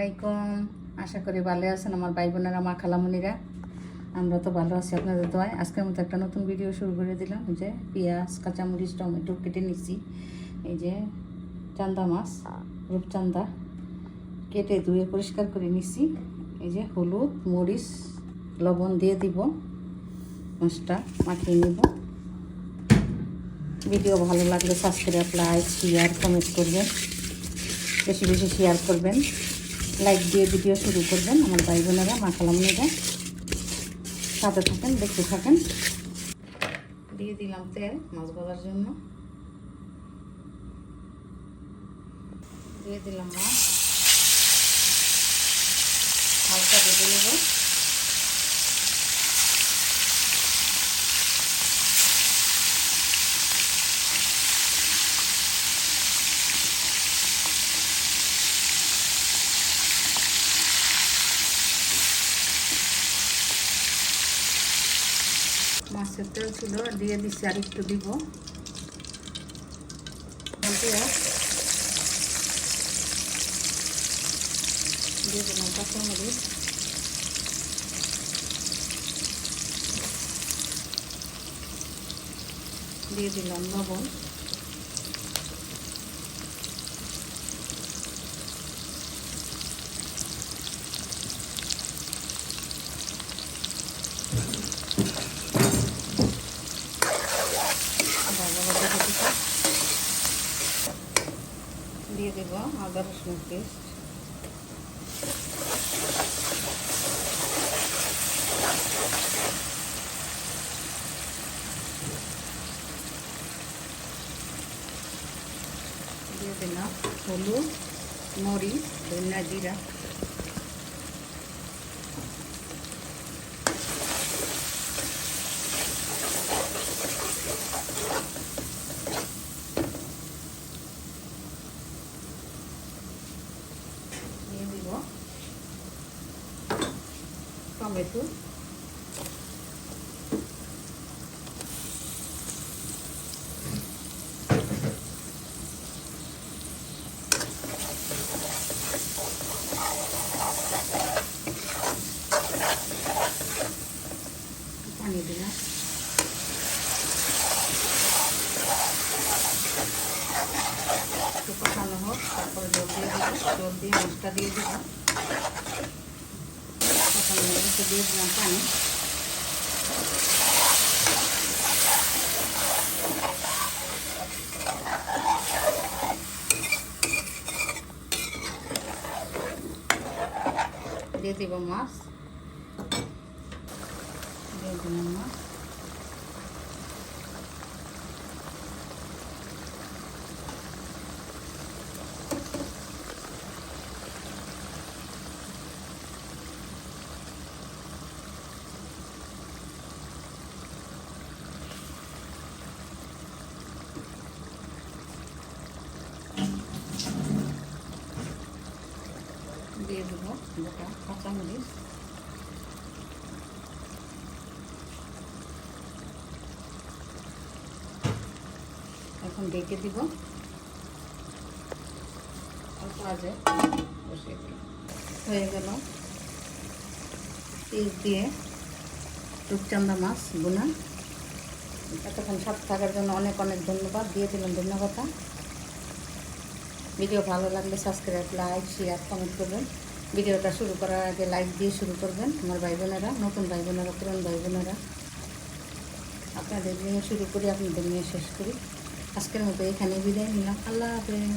আলাইকুম। আশা করি ভালো আছেন আমার ভাই বোনেরা, মা খালামণিরা আমরা তো ভালো আছি আপনাদের দোয়ায়। আজকের মতো একটা নতুন ভিডিও শুরু করে দিলাম। যে পেঁয়াজ, কাঁচামরিচ, টমেটো কেটে নিচ্ছি। এই যে চান্দা মাছ রূপচান্দা কেটে ধুয়ে পরিষ্কার করে নিচ্ছি। এই যে হলুদ, মরিচ, লবণ দিয়ে দিব। মাছটা মাখিয়ে নেব। ভিডিও ভালো লাগলে সাবস্ক্রাইব লাইক শেয়ার কমেন্ট করবেন। বেশি বেশি শেয়ার করবেন। লাইক দিয়ে ভিডিও শুরু করবেন, আমার ভাই বোনেরা, মা নেবে সাথে থাকেন, দেখতে থাকেন। দিয়ে দিলাম তেল মাছ ভাজার জন্য। দিয়ে দিলাম মাছ। হালকা ভেজে নেব। তেল ছিল দিয়ে দিচ্ছি আর একটু দিব দিয়ে দিলাম দিয়ে দিলাম লবণ দিয়ে দেব আদা রসুন পেস্ট। দিয়ে দিলাম হলুদ মরিচ ধনিয়া জিরা দিয়ে দিব টমেটো পানি দিলাম একটু কষানো হোক, তারপরে জল দিয়ে দিব। জল দিয়ে মাছটা দিয়ে দিব। কষানো হয়ে গেছে দিয়ে দিলাম পানি দিয়ে দিব মাছ দিয়ে দিলাম মাছ গোটা কাঁচামরিচ এখন ডেকে দিব। অল্প বসিয়ে দিই হয়ে গেল। পেঁয়াজ দিয়ে রূপচান্দা মাছ বোনা। এতক্ষণ সাথে থাকার জন্য অনেক অনেক ধন্যবাদ। দিয়ে দিলাম ধন্যবাদ ভিডিও ভালো লাগলে সাবস্ক্রাইব, লাইক শেয়ার কমেন্ট করবেন। ভিডিওটা শুরু করার আগে লাইক দিয়ে শুরু করবেন। আমার ভাই বোনেরা, নতুন ভাই বোনেরা, পুরান ভাই বোনেরা। আপনাদের নিয়ে শুরু করি, আপনাদের নিয়ে শেষ করি। আজকের মতো এখানে বিদায় নিলাম। আল্লাহ হাফেজ।